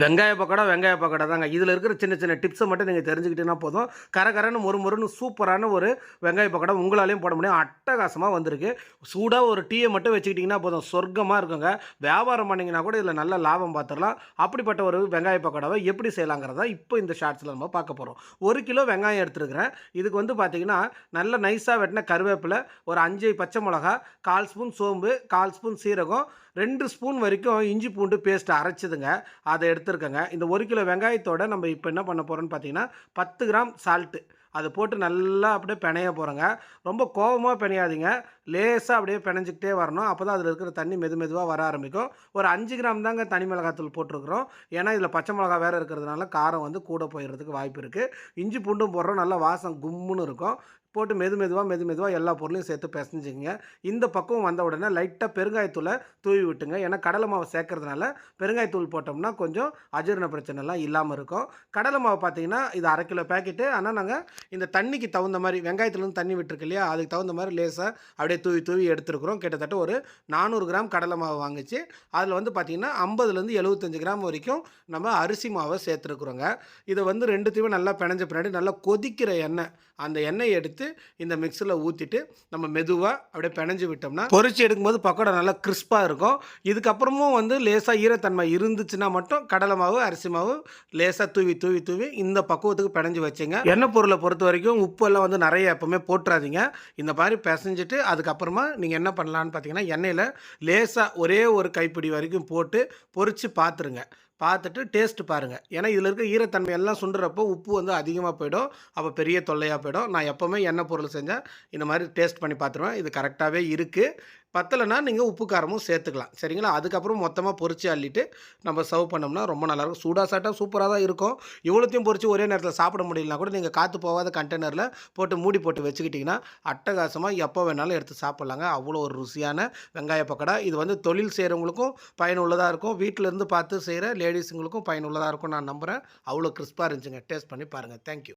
வெங்காய பக்கோடா வெங்காய பக்கோடா தாங்க. இதில் இருக்கிற சின்ன சின்ன டிப்ஸை மட்டும் நீங்கள் தெரிஞ்சுக்கிட்டீங்கன்னா போதும். கரகரன்னு மொறு மொறுன்னு சூப்பரான ஒரு வெங்காய பக்கோடா உங்களாலையும் போட முடியும். அட்டகாசமாக வந்திருக்கு. சூடாக ஒரு டீயை மட்டும் வச்சுக்கிட்டிங்கன்னா போதும். சொர்க்கமாக இருக்குங்க. வியாபாரம் பண்ணிங்கன்னா கூட இதில் நல்ல லாபம் பார்த்துடலாம் அப்படிப்பட்ட ஒரு வெங்காய பக்கோடாவை எப்படி செய்யலாங்கிறத இப்போ இந்த ஷார்ட்ஸில் நம்ம பார்க்க போகிறோம் ஒரு கிலோ வெங்காயம் எடுத்துருக்கிறேன். இதுக்கு வந்து பார்த்திங்கன்னா நல்ல நைஸாக வெட்டின கருவேப்பிலை ஒரு அஞ்சு பச்சை மிளகா கால் ஸ்பூன் சோம்பு கால் ஸ்பூன் சீரகம் ரெண்டு ஸ்பூன் வரைக்கும் இஞ்சி பூண்டு பேஸ்ட் அரைச்சிதுங்க. அதை எடுத்து எடுத்துருக்கங்க. இந்த ஒரு கிலோ வெங்காயத்தோட நம்ம இப்போ என்ன பண்ண போகிறோம்னு பார்த்தீங்கன்னா பத்து கிராம் சால்ட்டு அதை போட்டு நல்லா அப்படியே பிணைய போகிறோங்க ரொம்ப கோபமாக பிணையாதீங்க. லேசாக அப்படியே பிணைஞ்சிக்கிட்டே வரணும். அப்போ தான் அதில் இருக்கிற தண்ணி மெது மெதுவாக வர ஆரம்பிக்கும். ஒரு அஞ்சு கிராம் தாங்க தனி மிளகாத்தூள் போட்டிருக்கிறோம். ஏன்னா இதில் பச்சை மிளகா வேறு இருக்கிறதுனால காரம் வந்து கூட போயிடுறதுக்கு வாய்ப்பு இருக்குது இஞ்சி பூண்டும் போடுறோம். நல்லா வாசம் கும்முன்னு இருக்கும். போட்டு மெது மெதுவாக மெது மெதுவாக எல்லா பொருளையும் சேர்த்து பிசைஞ்சுங்க இந்த பக்கம் வந்த உடனே லைட்டாக பெருங்காயத்தூளை தூவி விட்டுங்க. ஏன்னா கடலை மாவு சேர்க்கறதுனால பெருங்காயத்தூள் போட்டோம்னா கொஞ்சம் அஜீரண பிரச்சனைலாம் இல்லாமல் இருக்கும். கடலை மாவு பார்த்தீங்கன்னா இது அரை கிலோ பேக்கெட்டு ஆனால் நாங்கள் இந்த தண்ணிக்கு தகுந்த மாதிரி வெங்காயத்துலேருந்து தண்ணி விட்டுருக்கு இல்லையா? அதுக்கு தகுந்த மாதிரி லேசாக அப்படியே தூவி தூவி எடுத்துருக்குறோம். கிட்டத்தட்ட ஒரு நானூறு கிராம் கடலை மாவு வாங்கிச்சு. அதில் வந்து பார்த்திங்கன்னா ஐம்பதுலேருந்து எழுபத்தஞ்சு கிராம் வரைக்கும் நம்ம அரிசி மாவை சேர்த்துருக்குறோங்க. இதை வந்து ரெண்டுத்தையுமே நல்லா பிணைஞ்ச பின்னாடி நல்லா கொதிக்கிற எண்ணெய் அந்த எண்ணெயை எடுத்து இந்த மிக்ஸில் ஊற்றிட்டு நம்ம மெதுவாக அப்படியே பிணைஞ்சு விட்டோம்னா பொறிச்சு எடுக்கும்போது பக்கோடா நல்லா கிறிஸ்பாக இருக்கும். இதுக்கப்புறமும் வந்து லேசாக ஈரத்தன்மை இருந்துச்சுன்னா மட்டும் கடலை மாவு அரிசி மாவு லேசாக தூவி தூவி தூவி இந்த பக்குவத்துக்கு பிணைஞ்சு வச்சுங்க. எண்ணெய் பொருளை பொறுத்த வரைக்கும் உப்பு எல்லாம் வந்து நிறைய எப்பவுமே போட்டுறாதீங்க. இந்த மாதிரி பிசைஞ்சிட்டு அதுக்கப்புறமா நீங்கள் என்ன பண்ணலான்னு பார்த்தீங்கன்னா எண்ணெயில் லேசாக ஒரே ஒரு கைப்பிடி வரைக்கும் போட்டு பொரிச்சு பார்த்துருங்க பார்த்துட்டு டேஸ்ட்டு பாருங்கள் ஏன்னா இதில் இருக்க ஈரத்தன்மை எல்லாம் சுண்டுறப்போ உப்பு வந்து அதிகமாக போயிடும். அப்போ பெரிய தொல்லையாக போயிடும். நான் எப்போவுமே எண்ணெய் பொருள் செஞ்சால் இந்த மாதிரி டேஸ்ட் பண்ணி பார்த்துருவேன். இது கரெக்டாகவே இருக்குது பத்தலைன்னா நீங்கள் உப்பு காரமும் சேர்த்துக்கலாம். சரிங்களா? அதுக்கப்புறம் மொத்தமாக பொறிச்சு அள்ளிட்டு நம்ம சர்வ் பண்ணோம்னா ரொம்ப நல்லாயிருக்கும் சூடாக சாப்பிட்டா சூப்பராக தான் இருக்கும். இவ்வளோத்தையும் பொறிச்சு ஒரே நேரத்தில் சாப்பிட முடியலனா கூட நீங்கள் காற்று போகாத கண்டெய்னரில் போட்டு மூடி போட்டு வச்சுக்கிட்டிங்கன்னா அட்டகாசமாக எப்போ வேணாலும் எடுத்து சாப்பிட்லாங்க. அவ்வளோ ஒரு ருசியான வெங்காய பக்கோடா. இது வந்து தொழில் செய்கிறவங்களுக்கும் பயனுள்ளதாக இருக்கும். வீட்டிலேருந்து பார்த்து செய்கிற லே லேடிஸுங்களுக்கும் பயனுள்ளதாக இருக்கும் நான் நம்புகிறேன் அவ்வளோ கிறிஸ்பாக இருந்துச்சுங்க. டேஸ்ட் பண்ணி பாருங்கள் தேங்க்யூ